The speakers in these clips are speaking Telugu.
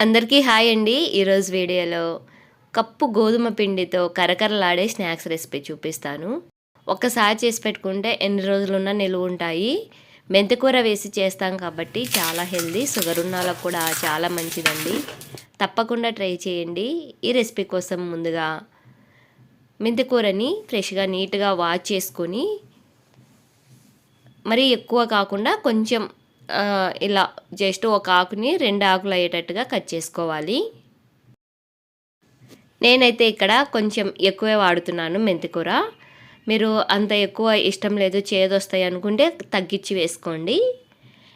అందరికీ హాయ్ అండి. ఈరోజు వీడియోలో కప్పు గోధుమ పిండితో కరకరలాడే స్నాక్స్ రెసిపీ చూపిస్తాను. ఒక్కసారి చేసి పెట్టుకుంటే ఎన్ని రోజులున్నా నిలువ ఉంటాయి. మెంతికూర వేసి చేస్తాం కాబట్టి చాలా హెల్దీ షుగర్ ఉన్న కూడా చాలా మంచిదండి. తప్పకుండా ట్రై చేయండి. ఈ రెసిపీ కోసం ముందుగా మెంతికూరని ఫ్రెష్గా నీట్గా వాష్ చేసుకొని మరీ ఎక్కువ కాకుండా కొంచెం ఇలా జస్ట్ ఒక ఆకుని రెండు ఆకులు అయ్యేటట్టుగా కట్ చేసుకోవాలి. నేనైతే ఇక్కడ కొంచెం ఎక్కువే వాడుతున్నాను మెంతికూర. మీరు అంత ఎక్కువ ఇష్టం లేదు చేదొస్తాయి అనుకుంటే తగ్గించి వేసుకోండి.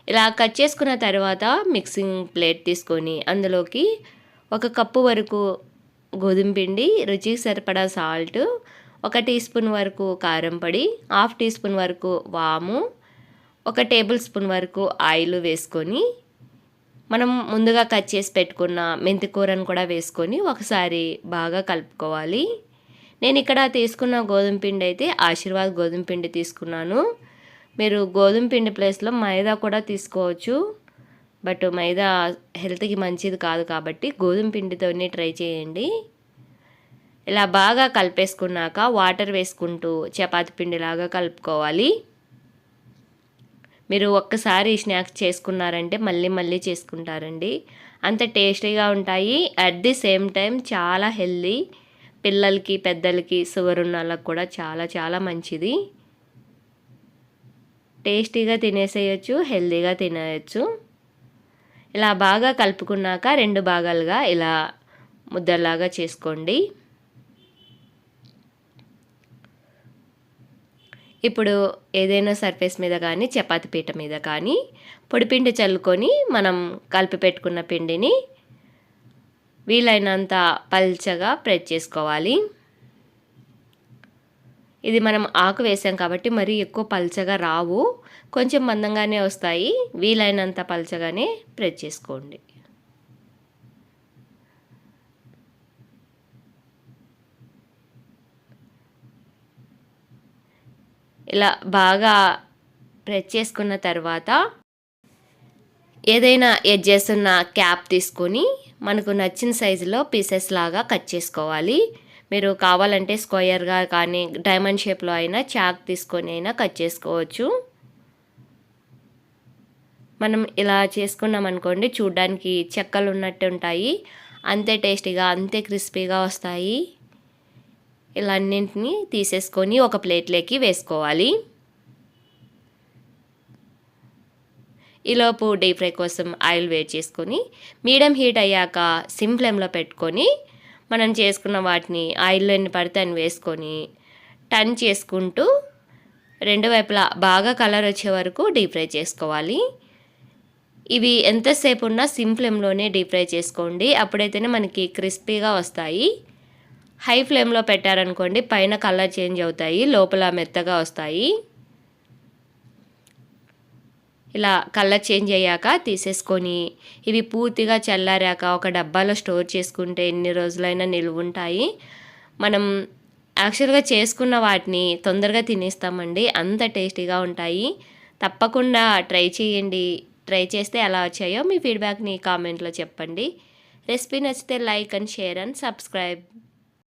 ఇలా కట్ చేసుకున్న తర్వాత మిక్సింగ్ ప్లేట్ తీసుకొని అందులోకి ఒక కప్పు వరకు గోధుమ పిండి రుచికి సరిపడా సాల్ట్ ఒక టీ స్పూన్ వరకు కారం పొడి హాఫ్ టీ స్పూన్ వరకు వాము ఒక టేబుల్ స్పూన్ వరకు ఆయిల్ వేసుకొని మనం ముందుగా కట్ చేసి పెట్టుకున్న మెంతికూరను కూడా వేసుకొని ఒకసారి బాగా కలుపుకోవాలి. నేను ఇక్కడ తీసుకున్న గోధుమ పిండి అయితే ఆశీర్వాద్ గోధుమ పిండి తీసుకున్నాను. మీరు గోధుమ పిండి ప్లేస్లో మైదా కూడా తీసుకోవచ్చు. బట్ మైదా హెల్త్కి మంచిది కాదు కాబట్టి గోధుమ పిండితోనే ట్రై చేయండి. ఇలా బాగా కలిపేసుకున్నాక వాటర్ వేసుకుంటూ చపాతి పిండిలాగా కలుపుకోవాలి. మీరు ఒక్కసారి స్నాక్స్ చేసుకున్నారంటే మళ్ళీ మళ్ళీ చేసుకుంటారండి. అంత టేస్టీగా ఉంటాయి. అట్ ది సేమ్ టైం చాలా హెల్దీ. పిల్లలకి పెద్దలకి షుగర్ ఉన్న వాళ్ళకి కూడా చాలా చాలా మంచిది. టేస్టీగా తినేసేయచ్చు హెల్దీగా తినేయచ్చు. ఇలా బాగా కలుపుకున్నాక రెండు భాగాలుగా ఇలా ముద్దలాగా చేసుకోండి. ఇప్పుడు ఏదైనా సర్ఫేస్ మీద కానీ చపాతి పీట మీద కానీ పొడిపిండి చల్లుకొని మనం కలిపి పెట్టుకున్న పిండిని వీలైనంత పల్చగా ప్రెస్ చేసుకోవాలి. ఇది మనం ఆకు వేసాం కాబట్టి మరి ఎక్కువ పల్చగా రావు. కొంచెం మందంగానే వస్తాయి. వీలైనంత పల్చగానే ప్రెస్ చేసుకోండి. ఇలా బాగా ప్రెస్ చేసుకున్న తర్వాత ఏదైనా ఎడ్జెస్ ఉన్న క్యాప్ తీసుకొని మనకు నచ్చిన సైజులో పీసెస్ లాగా కట్ చేసుకోవాలి. మీరు కావాలంటే స్క్వయర్గా కానీ డైమండ్ షేప్లో అయినా చాక్ తీసుకొని అయినా కట్ చేసుకోవచ్చు. మనం ఇలా చేసుకున్నాం అనుకోండి చూడ్డానికి చెక్కలు ఉన్నట్టు ఉంటాయి. అంతే టేస్టీగా అంతే క్రిస్పీగా వస్తాయి. ఇలా అన్నింటినీ తీసేసుకొని ఒక ప్లేట్లోకి వేసుకోవాలి. ఈలోపు డీప్ ఫ్రై కోసం ఆయిల్ వేడి చేసుకొని మీడియం హీట్ అయ్యాక సిమ్ ఫ్లేమ్లో పెట్టుకొని మనం చేసుకున్న వాటిని ఆయిల్లో ఎన్ని పడితే అని వేసుకొని టర్న్ చేసుకుంటూ రెండు వైపులా బాగా కలర్ వచ్చే వరకు డీప్ ఫ్రై చేసుకోవాలి. ఇవి ఎంతసేపు ఉన్నా సిమ్ ఫ్లేమ్లోనే డీప్ ఫ్రై చేసుకోండి. అప్పుడైతేనే మనకి క్రిస్పీగా వస్తాయి. హై ఫ్లేమ్లో పెట్టారనుకోండి పైన కలర్ చేంజ్ అవుతాయి లోపల మెత్తగా వస్తాయి. ఇలా కలర్ చేంజ్ అయ్యాక తీసేసుకొని ఇవి పూర్తిగా చల్లారాక ఒక డబ్బాలో స్టోర్ చేసుకుంటే ఎన్ని రోజులైనా నిలువ ఉంటాయి మనం యాక్చువల్గా చేసుకున్న వాటిని తొందరగా తినేస్తామండి అంత టేస్టీగా ఉంటాయి. తప్పకుండా ట్రై చేయండి. ట్రై చేస్తే ఎలా వచ్చాయో మీ ఫీడ్బ్యాక్ని కామెంట్లో చెప్పండి. రెసిపీ నచ్చితే like and share and subscribe.